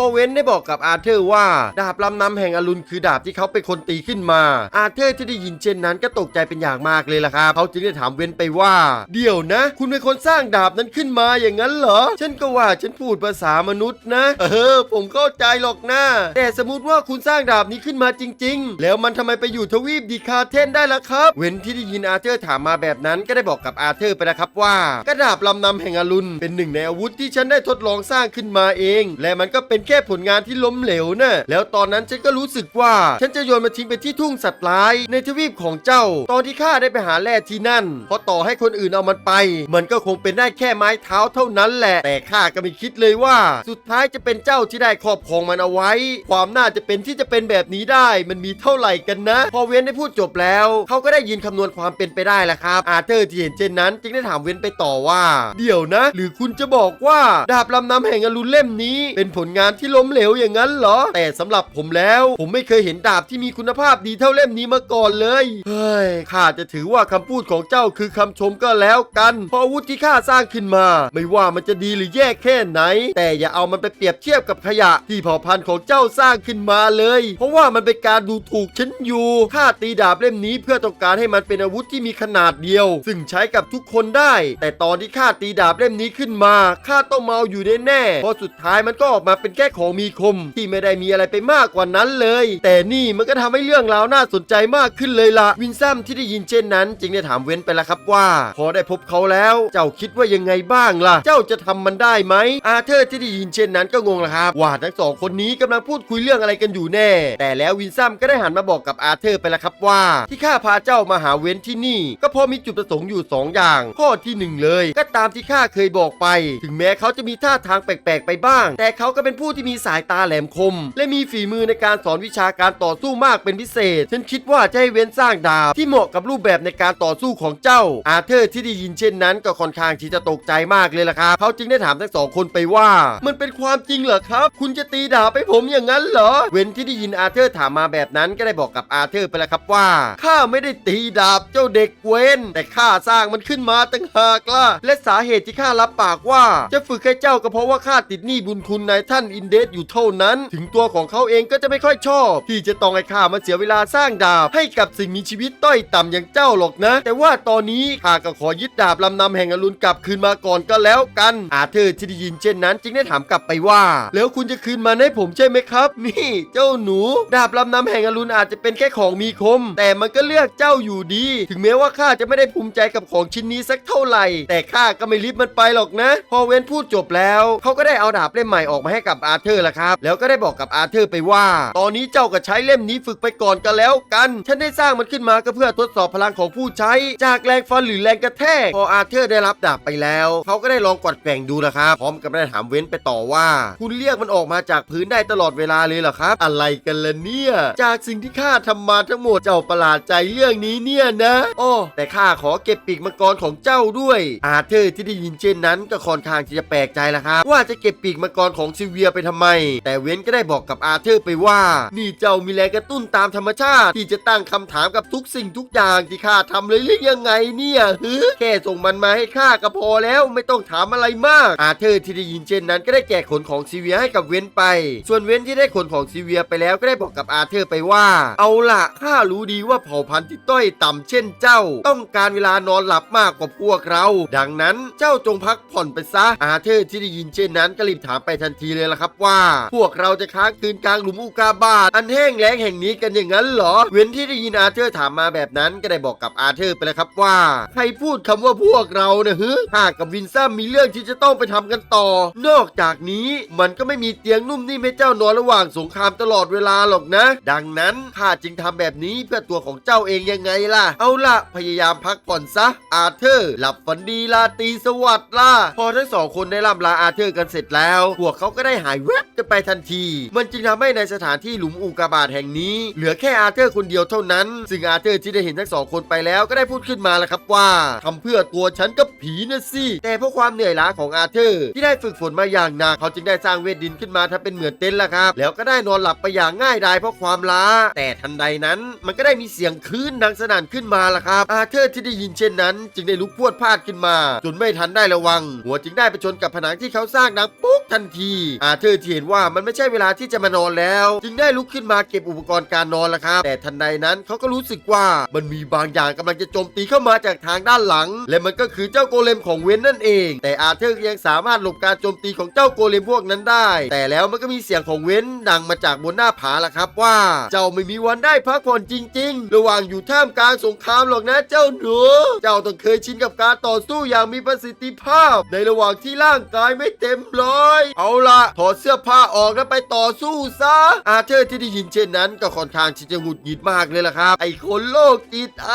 พอเว้นได้บอกกับอาเธอร์ว่า ดาบลำนำแห่งอรุณคือดาบที่เขาเป็นคนตีขึ้นมา อาเธอร์ที่ได้ยินเช่นนั้นก็ตกใจเป็นอย่างมากเลยล่ะครับเขาจึงได้ถามเว้นไปว่า เดี๋ยวนะ คุณเป็นคนสร้างดาบนั้นขึ้นมาอย่างนั้นเหรอ ฉันก็ว่าฉันพูดภาษามนุษย์นะ เออ ผมเข้าใจหรอกนะ แต่สมมติว่าคุณสร้างดาบนี้ขึ้นมาจริง ๆ แล้วมันทำไมไปอยู่ทวีปดีคาเทนได้ล่ะครับ เว้นที่ได้ยินอาเธอร์ถามมาแบบนั้นก็ได้บอกกับอาเธอร์ไปนะครับว่ากระดาบลำนำแห่งอรุณเป็นหนึ่งในอาวุธที่ฉันได้ทดลองสร้างขึ้นมาเอง และมันก็เป็นแค่ผลงานที่ล้มเหลวนะแล้วตอนนั้นฉันก็รู้สึกว่า ฉันจะโยนมันทิ้งไปที่ทุ่งสัตว์ร้ายในทวีปของเจ้า ตอนที่ข้าได้ไปหาแร่ที่นั่นเพราะต่อให้คนอื่นเอามันไป มันก็คงเป็นได้แค่ไม้เท้าเท่านั้นแหละ แต่ข้าก็ไม่คิดเลยว่า สุดท้ายจะเป็นเจ้าที่ได้ครอบครองมันเอาไว้ ความน่าจะเป็นที่จะเป็นแบบนี้ได้ มันมีเท่าไหร่กันนะ พอเวนได้พูดจบแล้ว เขาก็ได้ยินคำนวณความเป็นไปได้แหละครับ อาเธอร์ที่เห็นเช่นนั้น จึงได้ถามเวนไปต่อว่า เดี๋ยวนะ หรือคุณจะบอกว่า ดาบลำนำแห่งอรุณเล่มนี้ เป็นผลงานที่ล้มเหลวอย่างนั้นเหรอ แต่สำหรับผมแล้ว ผมไม่เคยเห็นดาบที่มีคุณภาพดีเท่าเล่มนี้มาก่อนเลยเฮ้ยข้าจะถือว่าคำพูดของเจ้าคือคำชมก็แล้วกันเพราะอาวุธที่ข้าสร้างขึ้นมา ไม่ว่ามันจะดีหรือแย่แค่ไหน แต่อย่าเอามันไปเปรียบเทียบกับขยะที่เผ่าพันธุ์ของเจ้าสร้างขึ้นมาเลย เพราะว่ามันเป็นการดูถูกฉันอยู่ข้าตีดาบเล่มนี้เพื่อต้องการให้มันเป็นอาวุธที่มีขนาดเดียว ซึ่งใช้กับทุกคนได้ แต่ตอนที่ข้าตีดาบเล่มนี้ขึ้นมาข้าต้องเมาอยู่แน่ๆเพราะสุดท้ายมันก็ออกมาเป็นแค่ของมีคมที่ไม่ได้มีอะไรไปมากกว่านั้นเลย แต่นี่มันก็ทำให้เรื่องราวน่าสนใจมากขึ้นเลยละวินซัมที่ได้ยินเช่นนั้น จึงได้ถามเว้นไปแล้วครับว่า พอได้พบเขาแล้ว เจ้าคิดว่ายังไงบ้างล่ะ เจ้าจะทำมันได้ไหม อาเธอร์ที่ได้ยินเช่นนั้นก็งงละครับ ว่าทั้งสองคนนี้กำลังพูดคุยเรื่องอะไรกันอยู่แน่ แต่แล้ววินซัมก็ได้หันมาบอกกับอาเธอร์ไปแล้วครับว่า ที่ข้าพาเจ้ามาหาเว้นที่นี่ ก็เพราะมีจุดประสงค์อยู่สองอย่าง ข้อที่หนึ่งเลย ก็ตามที่ข้าเคยบอกไป ถึงแม้เขาจะมีท่าทางแปลกๆไปบ้าง แต่เขาก็เป็นผูู้้ที่มีสายตาแหลมคม และมีฝีมือในการสอนวิชาการต่อสู้มากเป็นพิเศษ ฉันคิดว่าจะให้เว้นสร้างดาบที่เหมาะกับรูปแบบในการต่อสู้ของเจ้า อาเธอร์ที่ได้ยินเช่นนั้นก็ค่อนข้างที่จะตกใจมากเลยล่ะครับ เขาจึงได้ถามทั้งสองคนไปว่า มันเป็นความจริงเหรอครับ คุณจะตีดาบไปผมอย่างนั้นเหรอ เว้นที่ได้ยินอาเธอร์ถามมาแบบนั้นก็ได้บอกกับอาเธอร์ไปแล้วครับว่าข้าไม่ได้ตีดาบเจ้าเด็กเว้น แต่ข้าสร้างมันขึ้นมาตั้งหากล่ะและสาเหตุที่ข้ารับปากว่า จะฝึกให้เจ้าก็เพราะว่าข้าติดหนี้บุญคุณนายท่านอินเดสอยู่เท่านั้น ถึงตัวของเขาเองก็จะไม่ค่อยชอบ ที่จะต้องให้ข้ามาเสียเวลาสร้างดาบ ให้กับสิ่งมีชีวิตต้อยต่ำอย่างเจ้าหรอกนะ แต่ว่าตอนนี้ข้าก็ขอยึดดาบลำนำแห่งอรุณกลับคืนมาก่อนก็แล้วกัน อาเธอร์ที่ได้ยินเช่นนั้น จึงได้ถามกลับไปว่า แล้วคุณจะคืนมาให้ผมใช่ไหมครับ นี่ เจ้าหนู ดาบลำนำแห่งอรุณอาจจะเป็นแค่ของมีคม แต่มันก็เลือกเจ้าอยู่ดี ถึงแม้ว่าข้าจะไม่ได้ภูมิใจกับของชิ้นนี้สักเท่าไหร่ แต่ข้าก็ไม่ริบมันไปหรอกนะ พอเว้นพูดจบแล้ว เขาก็ได้เอาดาบเล่มใหม่ออกมาให้กับอาเธอร์ล่ะครับ แล้วก็ได้บอกกับอาเธอร์ไปว่า ตอนนี้เจ้าก็ใช้เล่มนี้ฝึกไปก่อนก็แล้วกัน ฉันได้สร้างมันขึ้นมาก็เพื่อทดสอบพลังของผู้ใช้ จากแรงฟันหรือแรงกระแทก พออาเธอร์ได้รับดาบไปแล้ว เขาก็ได้ลองกวัดแกว่งดูละครับ พร้อมกับได้ถามเว้นไปต่อว่า คุณเรียกมันออกมาจากพื้นได้ตลอดเวลาเลยเหรอครับ อะไรกันล่ะเนี่ย จากสิ่งที่ข้าทำมาทั้งหมด เจ้าประหลาดใจเรื่องนี้เนี่ยนะอ้อแต่ข้าขอเก็บปีกมังกรของเจ้าด้วย อาเธอร์ที่ได้ยินเช่นนั้นก็ค่อนข้างที่จะแปลกใจละครับ ว่าจะเก็บปีกมังกรของซิเวียไปทำไม แต่เว้นก็ได้บอกกับอาเธอร์ไปว่า นี่เจ้ามีแรงกระตุ้นตามธรรมชาติ ที่จะตั้งคำถามกับทุกสิ่งทุกอย่างที่ข้าทำเลยหรือยังไงเนี่ยฮึแค่ส่งมันมาให้ข้าก็พอแล้วไม่ต้องถามอะไรมาก อาเธอร์ที่ได้ยินเช่นนั้นก็ได้แจกขนของซิเวียให้กับเว้นไป ส่วนเว้นที่ได้ขนของซิเวียไปแล้วก็ได้บอกกับอาเธอร์ไปว่า เอาล่ะข้ารู้ดีว่าเผ่าพันธุ์ที่ต้อยต่ำเช่นเจ้า ต้องการเวลานอนหลับมากกว่าพวกเรา ดังนั้นเจ้าจงพักผ่อนไปซะอาเธอร์ที่ได้ยินเช่นนั้นก็รีบถามไปทันทีเลยละครับว่า พวกเราจะค้างคืนกลางหลุมอุกาบาตอันแห้งแล้งแห่งนี้กันอย่างนั้นเหรอ เว้นที่ได้ยินอาเธอร์ถามมาแบบนั้นก็ได้บอกกับอาเธอร์ไปแล้วครับว่า ใครพูดคำว่าพวกเรานะฮึข้ากับวินซัมมีเรื่องที่จะต้องไปทำกันต่อ นอกจากนี้มันก็ไม่มีเตียงนุ่มนิ่มให้เจ้านอนระหว่างสงครามตลอดเวลาหรอกนะ ดังนั้นข้าจึงทำแบบนี้เพื่อตัวของเจ้าเองยังไงล่ะ เอาล่ะพยายามพักผ่อนซะ อาเธอร์ หลับฝันดีลาตีสวัสดิ์ล่ะ พอทั้งสองคนได้ล่ำลาอาเธอร์กันเสร็จแล้ว พวกเขาก็ได้หายแวบกันไปทันที มันจึงทำให้ในสถานที่หลุมอุกกาบาตแห่งนี้ เหลือแค่อาเธอร์คนเดียวเท่านั้น ซึ่งอาเธอร์ที่ได้เห็นทั้งสองคนไปแล้วก็ได้พูดขึ้นมาแล้วครับว่าทำเพื่อตัวฉันกับผีนะสิ แต่เพราะความเหนื่อยล้าของอาเธอร์ที่ได้ฝึกฝนมาอย่างหนักเขาจึงได้สร้างเวทดินขึ้นมาทำเป็นเหมือนเต็นท์ละครับ แล้วก็ได้นอนหลับไปอย่างง่ายดายเพราะความล้า แต่ทันใดนั้นมันก็ได้มีเสียงคลื่นดังสนั่นขึ้นมาละครับ อาเธอร์ที่ได้ยินเช่นนั้น จึงได้ลุกพรวดพลาดขึ้นมา จนไม่ทันได้ระวัง หัวจึงได้ไปชนกับผนังที่เขาสร้างดังปุ๊กทันทีอาเธอร์อที่เห็นว่ามันไม่ใช่เวลาที่จะมานอนแล้ว จึงได้ลุกขึ้นมาเก็บอุปกรณ์การนอนล้วครับ แต่ทันใดนั้นเขาก็รู้สึกว่ามันมีบางอย่างกำลังจะโจมตีเข้ามาจากทางด้านหลัง และมันก็คือเจ้าโกเลมของเวนนั่นเอง แต่อาเธอร์ยังสามารถหลบการโจมตีของเจ้าโกเลมพวกนั้นได้ แต่แล้วมันก็มีเสียงของเวนดังมาจากบนหน้าผาละครับว่า เจ้าไม่มีวันได้พักผ่อนจริง ๆ ระหว่างอยู่ท่ามกลางสงครามหรอกนะเจ้าหนูเจ้าต้องเคยชินกับการต่อสู้อย่างมีประสิทธิภาพ ในระหว่างที่ร่างกายไม่เต็มร้อย เอาละถอดเสื้อผ้าออกแล้วไปต่อสู้ซะ อาเธอร์ที่ได้ยินเช่นนั้นก็ค่อนข้างที่จะหงุดหงิดมากเลยล่ะครับ ไอ้คนโลกจิตไอ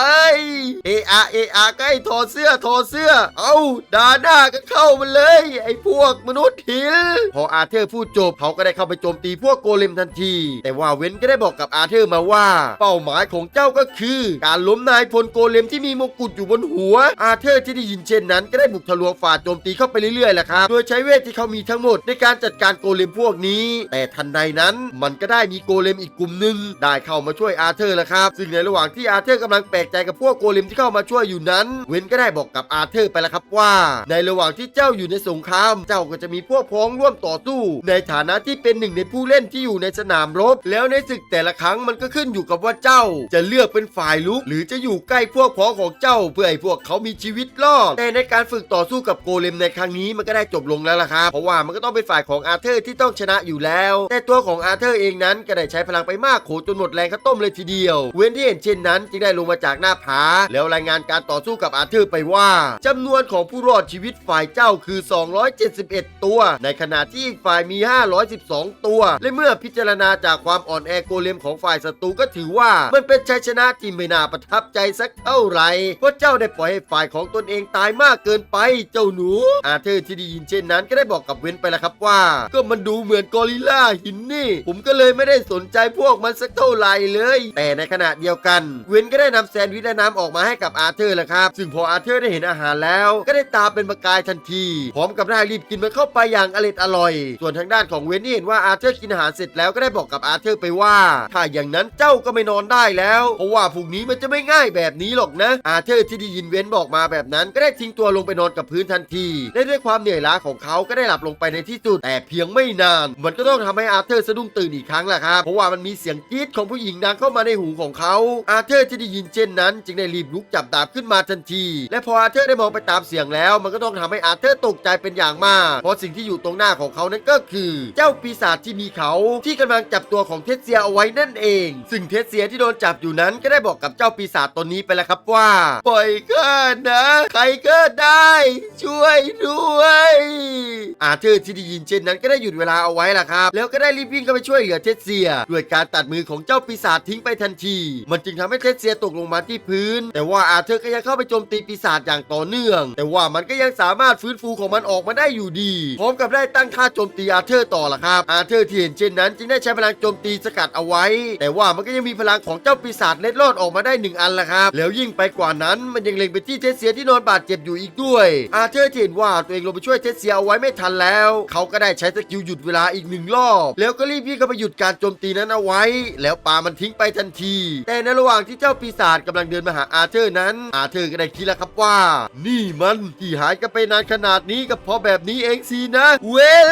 เออาเออาก็ให้ถอดเสื้อถอดเสื้อ เอาด่าหน้าก็เข้ามาเลย ไอ้พวกมนุษย์หินพออาเธอร์พูดจบเขาก็ได้เข้าไปโจมตีพวกโกเลมทันที แต่ว่าเว้นก็ได้บอกกับอาเธอร์มาว่า เป้าหมายของเจ้าก็คือ การล้มนายพลโกเลมที่มีมงกุฎอยู่บนหัว อาเธอร์ที่ได้ยินเช่นนั้น ก็ได้บุกทะลวงฝ่าโจมตีเข้าไปเรื่อยๆแหละครับโดยใช้เวทที่เขามีทั้งหมดในการจัดการโกเลมพวกนี้ แต่ทันใดนั้นมันก็ได้มีโกเลมอีกกลุ่มหนึ่งได้เข้ามาช่วยอาเธอร์แล้วครับ ซึ่งในระหว่างที่อาเธอร์กำลังแปลกใจกับพวกโกเลมที่เข้ามาช่วยอยู่นั้น เวนก็ได้บอกกับอาเธอร์ไปแล้วครับว่า ในระหว่างที่เจ้าอยู่ในสงคราม เจ้าก็จะมีพวกพ้องร่วมต่อสู้ ในฐานะที่เป็นหนึ่งในผู้เล่นที่อยู่ในสนามรบ แล้วในศึกแต่ละครั้งมันก็ขึ้นอยู่กับว่าเจ้า จะเลือกเป็นฝ่ายลุก หรือจะอยู่ใกล้พวกพ้องของเจ้า เพื่อให้พวกเขามีชีวิตรอดแต่ในการฝึกต่อสู้กับโกเลมในครั้งนี้มันก็ได้จบลงแล้วล่ะครับเพราะว่ามันก็ต้องเป็นฝ่ายของอาเธอร์ที่ต้องชนะอยู่แล้ว แต่ตัวของอาเธอร์เองนั้นก็ได้ใช้พลังไปมากโขจนหมดแรงข้าต้มเลยทีเดียว เว้นที่เห็นเช่นนั้นจึงได้ลงมาจากหน้าผา แล้วรายงานการต่อสู้กับอาเธอร์ไปว่าจำนวนของผู้รอดชีวิตฝ่ายเจ้าคือ 271 ตัว ในขณะที่อีกฝ่ายมี 512 ตัว และเมื่อพิจารณาจากความอ่อนแอโกเลมของฝ่ายศัตรูก็ถือว่ามันเป็นชัยชนะที่ไม่น่าประทับใจสักเท่าไหร่เพราะเจ้าได้ปล่อยให้ฝ่ายของตนเองตายมากเกินไปเจ้าหนู อาเธอร์ที่ได้ยินเช่นนั้นก็ได้บอกกับเว้นไปแล้วครับว่า ก็มันดูเหมือนกอริลลาหินนี่ ผมก็เลยไม่ได้สนใจพวกมันสักเท่าไหร่เลย แต่ในขณะเดียวกัน เวนก็ได้นำแซนด์วิชและน้ำออกมาให้กับอาเธอร์แล้วครับ ซึ่งพออาเธอร์ได้เห็นอาหารแล้ว ก็ได้ตาเป็นประกายทันที พร้อมกับได้รีบกินมันเข้าไปอย่างอร่อยอร่อย ส่วนทางด้านของเว้นที่เห็นว่าอาเธอร์กินอาหารเสร็จแล้วก็ได้บอกกับอาเธอร์ไปว่าถ้าอย่างนั้นเจ้าก็ไม่นอนได้แล้ว เพราะว่าพรุ่งนี้มันจะไม่ง่ายแบบนี้หรอกนะ อาเธอร์ที่ได้ยินเวนบอกมาแบบนั้น ก็ได้ทิ้งตัวลงไปนอนกับพื้นทันทีและด้วยความเหนื่อยล้าของเขาก็ได้หลับลงไปในที่สุดแต่เพียงไม่นาน มันก็ต้องทำให้อาเธอร์สะดุ้งตื่นอีกครั้งแหละครับ เพราะว่ามันมีเสียงกรี๊ดของผู้หญิงดังเข้ามาในหูของเขา อาเธอร์ที่ได้ยินเช่นนั้น จึงได้รีบลุกจับดาบขึ้นมาทันที และพออาเธอร์ได้มองไปตามเสียงแล้ว มันก็ต้องทำให้อาเธอร์ตกใจเป็นอย่างมาก เพราะสิ่งที่อยู่ตรงหน้าของเขานั้นก็คือ เจ้าปีศาจที่มีเขาที่กำลังจับตัวของเทสเซียเอาไว้นั่นเอง ซึ่งเทสเซียที่โดนจับอยู่นั้นก็ได้บอกกับเจ้าปีศาจตนนี้ไปแล้วครับว่า ปล่อยข้านะ ใครก็ได้ ช่วยด้วย อาเธอร์ที่ได้ยินเช่นนั้นก็ได้หยุดเวลาเอาไว้ล่ะครับ แล้วก็ได้รีบวิ่งเข้าไปช่วยเหลือเทสเซีย ด้วยการตัดมือของเจ้าปีศาจทิ้งไปทันที มันจึงทำให้เทสเซียตกลงมาที่พื้น แต่ว่าอาเธอร์ก็ยังเข้าไปโจมตีปีศาจอย่างต่อเนื่อง แต่ว่ามันก็ยังสามารถฟื้นฟูของมันออกมาได้อยู่ดี พร้อมกับได้ตั้งท่าโจมตีอาเธอร์ต่อล่ะครับ อาเธอร์ที่เห็นเช่นนั้นจึงได้ใช้พลังโจมตีสกัดเอาไว้ แต่ว่ามันก็ยังมีพลังของเจ้าปีศาจเล็ดลอดออกมาได้หนึ่งอันล่ะครับ แล้วยิ่งไปกว่านั้นมันยังเล็งไปที่เทสเซียที่นอนบาดเจ็บอยู่อีกด้วย อาเธอร์เห็นว่าตัวเองลงไปช่วยเทสเซียเอาไว้ไม่ทันแล้ว เขาก็ได้ใช้สกิลหยุดเวลาอีกหนึ่งรอบ แล้วก็รีบวิ่งเข้าไปหยุดการโจมตีนั้นเอาไว้ แล้วปามันทิ้งไปทันที แต่ในระหว่างที่เจ้าปีศาจกำลังเดินมาหาอาเธอร์นั้น อาเธอร์ก็ได้คิดแล้วครับว่า นี่มันที่หายกันไปนานขนาดนี้ก็เพราะแบบนี้เองสินะ เวล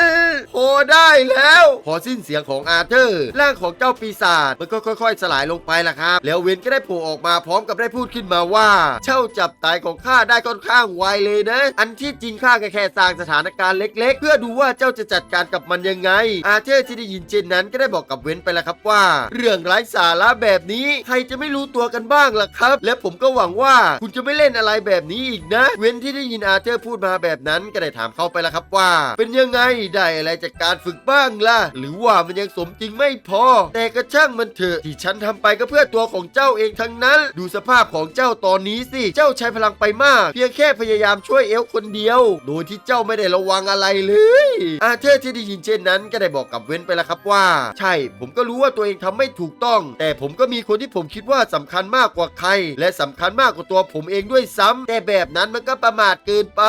พอได้แล้ว พอสิ้นเสียงของอาเธอร์ร่างของเจ้าปีศาจมันก็ค่อย ๆ สลายลงไปล่ะครับ แล้วเวนก็ได้โผล่ออกมาพร้อมกับได้พูดขึ้นมาว่าเจ้าจับตายของข้าได้ค่อนข้างไวเลยนะ อันที่จริงข้าก็แค่สร้างสถานการณ์เล็ก ๆ เพื่อดูว่าเจ้าจะจัดการกับมันยังไง อาเธอร์ที่ได้ยินเช่นนั้นก็ได้บอกกับเวนไปแล้วครับว่า เรื่องไร้สาระแบบนี้ใครจะไม่รู้ตัวกันบ้างล่ะครับ และผมก็หวังว่าคุณจะไม่เล่นอะไรแบบนี้อีกนะ เวนที่ได้ยินอาเธอร์พูดมาแบบนั้นก็ได้ถามเขาไปแล้วครับว่า เป็นยังไงได้อะไรจากการฝึกบ้างล่ะ หรือว่ามันยังสมจริงไม่พอ แต่ก็ช่างมันเถอะที่ฉันทำไปก็เพื่อตัวของเจ้าเองทั้งนั้น ดูสภาพของเจ้าตอนนี้สิเจ้าใช้พลังไปมาก เพียงแค่พยายามช่วยเอลคนเดียว โดยที่เจ้าไม่ได้ระวังอะไรเลย อาเธอร์ที่ได้ยินเช่นนั้นก็ได้บอกกับเว้นไปแล้วครับว่า ใช่ ผมก็รู้ว่าตัวเองทำไม่ถูกต้อง แต่ผมก็มีคนที่ผมคิดว่าสำคัญมากกว่าใคร และสำคัญมากกว่าตัวผมเองด้วยซ้ำแต่แบบนั้นมันก็ประมาทเกินไป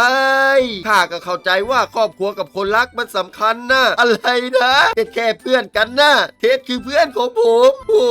ข้าก็เข้าใจว่าครอบครัวกับคนรักมันสำคัญนะอะไรนะแค่แค่เพื่อนกันนะเทสคือเพื่อนของผมโอ้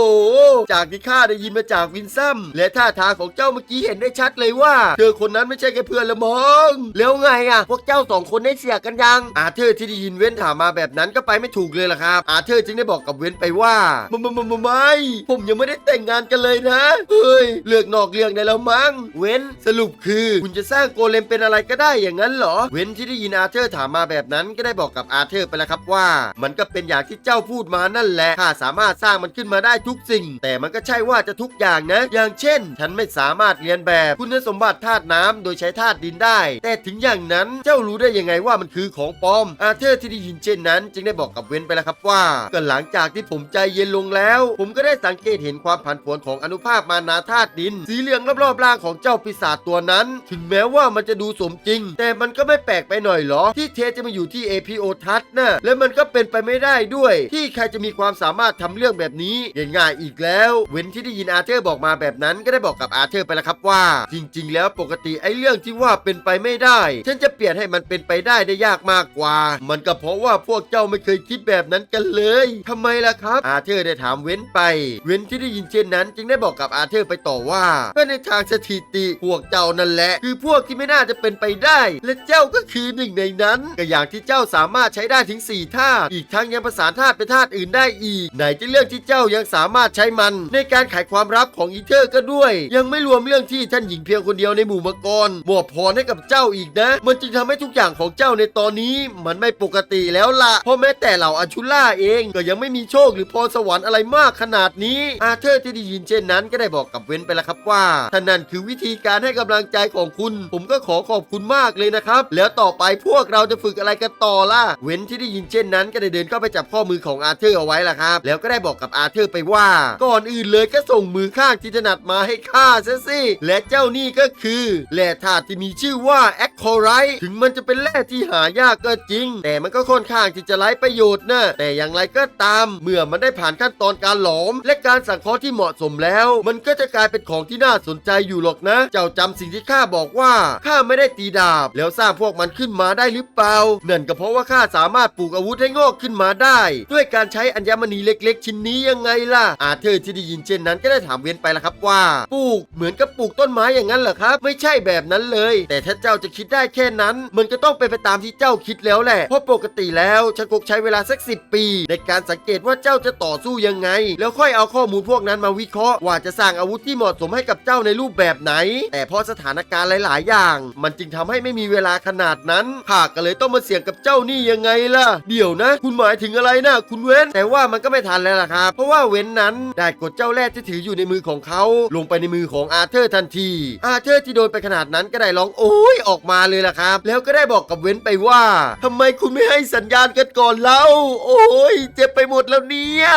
จากที่ข้าได้ยินมาจากวินซัมและท่าทางของเจ้าเมื่อกี้เห็นได้ชัดเลยว่าเธอคนนั้นไม่ใช่แค่เพื่อนละมองแล้วไงอะพวกเจ้าสองคนได้เสียกันยังอาเธอที่ได้ยินเว้นถามมาแบบนั้นก็ไปไม่ถูกเลยล่ะครับ อาเธอร์จึงได้บอกกับเวนไปว่าไม่ไม่ไม่ไม่ไม่ผมยังไม่ได้แต่งงานกันเลยนะ เฮ้ย เลือกนอกเรื่องได้แล้วมั้ง เวนสรุปคือ คุณจะสร้างโกเลมเป็นอะไรก็ได้อย่างนั้นเหรอ เวนที่ได้ยินอาเธอร์ถามมาแบบนั้นก็ได้บอกกับอาเธอร์ไปแล้วครับว่า มันก็เป็นอย่างที่เจ้าพูดมานั่นแหละข้าสามารถสร้างมันขึ้นมาได้ทุกสิ่ง แต่มันก็ใช่ว่าจะทุกอย่างนะ อย่างเช่น ฉันไม่สามารถเรียนแบบคุณสมบัติธาตุน้ำโดยใช้ธาตุดินได้ แต่ถึงอย่างนั้นเจ้ารู้ได้ยังไงว่ามันคือของปลอม อาเธอร์ที่ได้ยินเช่นนั้น จึงได้บอกกับเว้นไปแล้วครับว่าก็หลังจากที่ผมใจเย็นลงแล้ว ผมก็ได้สังเกตเห็นความผันผวนของอนุภาคมานาธาตุดิน สีเหลืองรอบๆร่างของเจ้าปีศาจตัวนั้น ถึงแม้ว่ามันจะดูสมจริง แต่มันก็ไม่แปลกไปหน่อยหรอ ที่เทจะมาอยู่ที่ APO ทัศน่ะและมันก็เป็นไปไม่ได้ด้วย ที่ใครจะมีความสามารถทำเรื่องแบบนี้ง่ายๆอีกแล้ว เว้นที่ได้ยินอาเธอร์บอกมาแบบนั้นก็ได้บอกกับอาเธอร์ไปแล้วครับว่า จริง ๆ แล้วปกติไอ้เรื่องที่ว่าเป็นไปไม่ได้ฉันจะเปลี่ยนให้มันเป็นไปได้ได้ยากมากกว่า มันก็เพราะว่าพวกเจ้าไม่เคยคิดแบบนั้นกันเลยทำไมล่ะครับ อาเธอร์ได้ถามเว้นไป เว้นที่ได้ยินเช่นนั้น จึงได้บอกกับอาเธอร์ไปต่อว่าก็ในทางสถิติพวกเจ้านั่นแหละ คือพวกที่ไม่น่าจะเป็นไปได้ และเจ้าก็คือหนึ่งในนั้นก็อย่างที่เจ้าสามารถใช้ได้ถึง4ธาอีกทั้งยังประสานธาตุเป็นธาตุอื่นได้อีก ไหนจะเรื่องที่เจ้ายังสามารถใช้มัน ในการไขความลับของอีเทอร์ก็ด้วย ยังไม่รวมเรื่องที่ท่านหญิงเพียงคนเดียวในหมู่มังกรมอบพรให้กับเจ้าอีกนะ มันจึงทำให้ทุกอย่างของเจ้าในตอนนี้มันไม่ปกติแล้วล่ะเพราะแม้แต่เหล่าอาชุล่าเองก็ยังไม่มีโชคหรือพรสวรรค์อะไรมากขนาดนี้ อาเธอร์ที่ได้ยินเช่นนั้นก็ได้บอกกับเว้นไปแล้วครับว่าถ้านั่นคือวิธีการให้กำลังใจของคุณ ผมก็ขอขอบคุณมากเลยนะครับ แล้วต่อไปพวกเราจะฝึกอะไรกันต่อล่ะ เว้นที่ได้ยินเช่นนั้นก็ได้เดินเข้าไปจับข้อมือของอาเธอร์เอาไว้ล่ะครับ แล้วก็ได้บอกกับอาเธอร์ไปว่า ก่อนอื่นเลยก็ส่งมือข้างที่ถนัดมาให้ข้าซะสิและเจ้านี่ก็คือแร่ธาตุที่มีชื่อว่าแอคโคไรถึงมันจะเป็นแร่ที่หายากก็จริง แต่มันก็ค่อนข้างที่จะไร้ประโยชน์นะแต่อย่างไรก็ตาม เมื่อมันได้ผ่านขั้นตอนการหลอม และการสังเคราะห์ที่เหมาะสมแล้ว มันก็จะกลายเป็นของที่น่าสนใจอยู่หรอกนะ เจ้าจำสิ่งที่ข้าบอกว่าข้าไม่ได้ตีดาบ แล้วสร้างพวกมันขึ้นมาได้หรือเปล่านั่นก็เพราะว่าข้าสามารถปลูกอาวุธให้งอกขึ้นมาได้ ด้วยการใช้อัญมณีเล็ก ๆ ชิ้นนี้ยังไงล่ะ อาเธอร์ที่ได้ยินเช่นนั้นก็ได้ถามเวียนไปแล้วครับว่าปลูกเหมือนกับปลูกต้นไม้อย่างนั้นเหรอครับ ไม่ใช่แบบนั้นเลย แต่ถ้าเจ้าจะคิดได้แค่นั้น มันก็ต้องเป็นไปตามที่เจ้าคิดแล้วแหละเพราะปกติแล้วชันกกใช้เวลาสักสิปี ในการสังเกตว่าเจ้าจะต่อสู้ยังไง แล้วค่อยเอาข้อมูลพวกนั้นมาวิเคราะห์ว่าจะสร้างอาวุธที่เหมาะสมให้กับเจ้าในรูปแบบไหน แต่เพราะสถานการณ์หลาย ๆ อย่าง มันจึงทำให้ไม่มีเวลาขนาดนั้นข้าก็เลยต้องมาเสี่ยงกับเจ้านี่ยังไงล่ะ เดี๋ยวนะ คุณหมายถึงอะไรนะคุณเว้น แต่ว่ามันก็ไม่ทันแล้วล่ะครับเพราะว่าเว้นนั้นได้กดเจ้าแรกที่ถืออยู่ในมือของเขา ลงไปในมือของอาเธอร์ทันที อาเธอร์ที่โดนไปขนาดนั้นก็ได้ร้องโอ้ยออกมาเลยล่ะครับ แล้วก็ได้บอกกับเว้นไปว่าทำไมคุณไม่ให้สัญญาณกันก่อนเล่าโอ้ยเจ็บไปหมดแล้วเนี่ย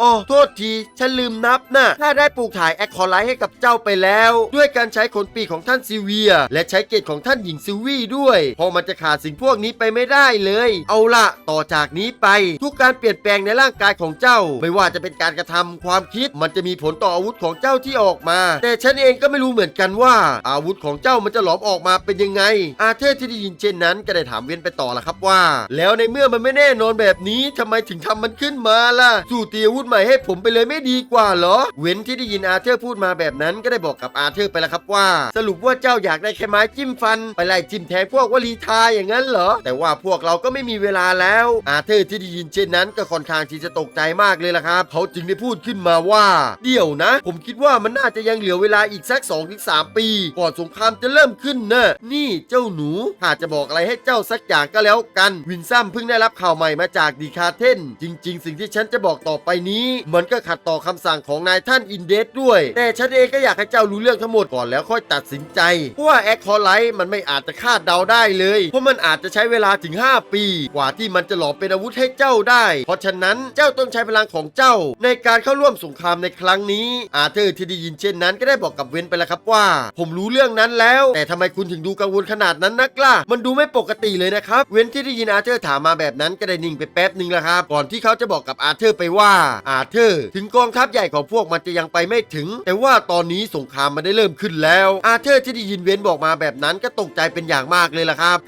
อ๋อโทษที ฉันลืมนับนะถ้าได้ปลูกถ่ายแอคคอไลท์ให้กับเจ้าไปแล้ว ด้วยการใช้ขนปีกของท่านซิเวีย และใช้เกตของท่านหญิงซิวี่ด้วยเพราะมันจะขาดสิ่งพวกนี้ไปไม่ได้เลย เอาละต่อจากนี้ไป ทุกการเปลี่ยนแปลงในร่างกายของเจ้า ไม่ว่าจะเป็นการกระทำความคิด มันจะมีผลต่ออาวุธของเจ้าที่ออกมา แต่ฉันเองก็ไม่รู้เหมือนกันว่า อาวุธของเจ้ามันจะหลอมออกมาเป็นยังไง อาเธอร์ที่ได้ยินเช่นนั้นก็ได้ถามเวียนไปต่อละครับว่า แล้วในเมื่อมันไม่แน่นอนแบบนี้ทำไมถึงทำมันขึ้นมาล่ะ สู่ตีอาวุธใหม่ให้ผมไปเลยไม่ดีกว่าเหรอ เว้นที่ได้ยินอาเธอร์พูดมาแบบนั้นก็ได้บอกกับอาเธอร์ไปแล้วครับว่า สรุปว่าเจ้าอยากได้แค่ไม้จิ้มฟัน ไปไล่จิ้มแทงพวกวลีทายอย่างนั้นเหรอ แต่ว่าพวกเราก็ไม่มีเวลาแล้ว อาเธอร์ที่ได้ยินเช่นนั้นก็ค่อนข้างที่จะตกใจมากเลยล่ะครับ เขาจึงได้พูดขึ้นมาว่า เดี๋ยวนะ ผมคิดว่ามันน่าจะยังเหลือเวลาอีกสัก2อถึงสปี ก่อนสงครามจะเริ่มขึ้นเนอะนี่เจ้าหนูข้าจะบอกอะไรให้เจ้าสักอย่างก็แล้วกันวินซมเพิ่งได้รับข่าวใหม่มาจากดีคาเทนจริง ๆ สิ่งที่ฉันจะบอกต่อไปนี้ มันก็ขัดต่อคำสั่งของนายท่านอินเดสด้วย แต่ฉันเองก็อยากให้เจ้ารู้เรื่องทั้งหมดก่อนแล้วค่อยตัดสินใจเพราะว่าแอคคอไลท์มันไม่อาจจะคาดเดาได้เลย เพราะมันอาจจะใช้เวลาถึง 5 ปี กว่าที่มันจะหลอมเป็นอาวุธให้เจ้าได้ เพราะฉะนั้นเจ้าต้องใช้พลังของเจ้า ในการเข้าร่วมสงครามในครั้งนี้อาเธอร์ที่ได้ยินเช่นนั้นก็ได้บอกกับเวนไปแล้วครับว่า ผมรู้เรื่องนั้นแล้ว แต่ทำไมคุณถึงดูกังวลขนาดนั้นนักล่ะมันดูไม่ปกติเลยนะครับเวนที่ได้ยินอาเธอร์ถามมาแบบนั้นก็ได้นิ่งไปแป๊บหนึ่งแล้วครับ ก่อนที่เขาจะบอกกับอาเธอร์ไปว่าอาเธอร์ถึงกองทัพใหญ่ของพวกมันจะยังไปไม่ถึง แต่ว่าตอนนี้สงครามมันได้เริ่มขึ้นแล้ว อาเธอร์ที่ได้ยินเวนบอกมาแบบนั้นก็ตกใจเป็นอย่างมากเลยล่ะครับ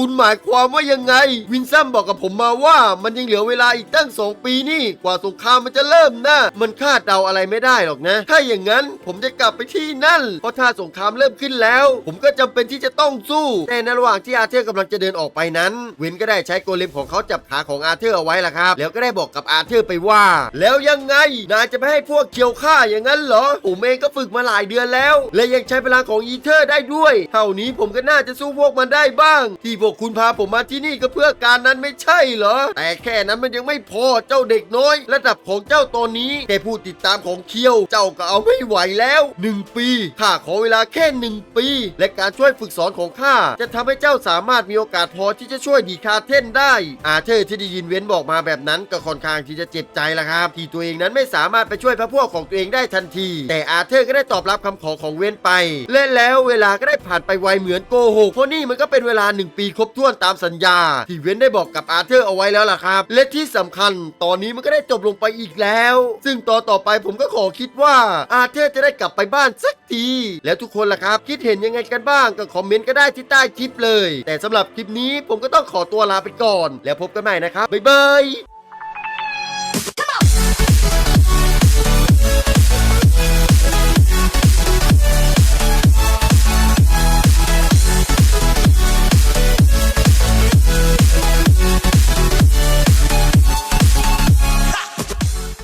คุณหมายความว่ายังไง วินซัมบอกกับผมมาว่า มันยังเหลือเวลาอีกตั้งสองปีนี่ กว่าสงครามมันจะเริ่มนะมันคาดเดาอะไรไม่ได้หรอกนะ ถ้าอย่างนั้นผมจะกลับไปที่นั่น เพราะถ้าสงครามเริ่มขึ้นแล้ว ผมก็จำเป็นที่จะต้องสู้ แต่ในระหว่างที่อาเธอร์กำลังจะเดินออกไปนั้น เวนก็ได้ใช้โกเลมของเขาจับขาของอาเธอร์เอาไว้ล่ะครับ แล้วก็ได้บอกกับอาเธอร์ไปว่า แล้วยังไง นายจะไม่ให้พวกเคียวฆ่าอย่างนั้นเหรอ ผมเองก็ฝึกมาหลายเดือนแล้ว และยังใช้พลังของอีเทอร์ได้ด้วย เท่านี้ผมก็น่าจะสู้พวกมันได้บ้าง ที่พวกคุณพาผมมาที่นี่ก็เพื่อการนั้นไม่ใช่เหรอ แต่แค่นั้นมันยังไม่พอเจ้าเด็กน้อย ระดับของเจ้าตอนนี้แค่ผู้ติดตามของเคียว เจ้าก็เอาไม่ไหวแล้วหนึ่งปีข้าขอเวลาแค่หนึ่งปี และการช่วยฝึกสอนของข้าจะทำให้เจ้าสามารถมีโอกาสพอที่จะช่วยดีคาเทนได้ อาเธอร์ที่ได้ยินเว้นบอกมาแบบนั้นก็ค่อนข้างที่จะเจ็บใจละครับ ที่ตัวเองนั้นไม่สามารถไปช่วยพระพวกของตัวเองได้ทันที แต่อาเธอร์ก็ได้ตอบรับคำขอของเว้นไปและแล้วเวลาก็ได้ผ่านไปไวเหมือนโกหกเพราะนี่มันก็เป็นเวลาหนึ่งปีครบถ้วนตามสัญญา ที่เว้นได้บอกกับอาเธอร์เอาไว้แล้วล่ะครับ และที่สำคัญตอนนี้มันก็ได้จบลงไปอีกแล้ว ซึ่งตอนต่อไปผมก็ขอคิดว่าอาเธอร์จะได้กลับไปบ้านสักที แล้วทุกคนล่ะครับ คิดเห็นยังไงกันบ้างก็คอมเมนต์ก็ได้ที่ใต้คลิปเลย แต่สำหรับคลิปนี้ผมก็ต้องขอตัวลาไปก่อน แล้วพบกันใหม่นะครับบ๊ายบาย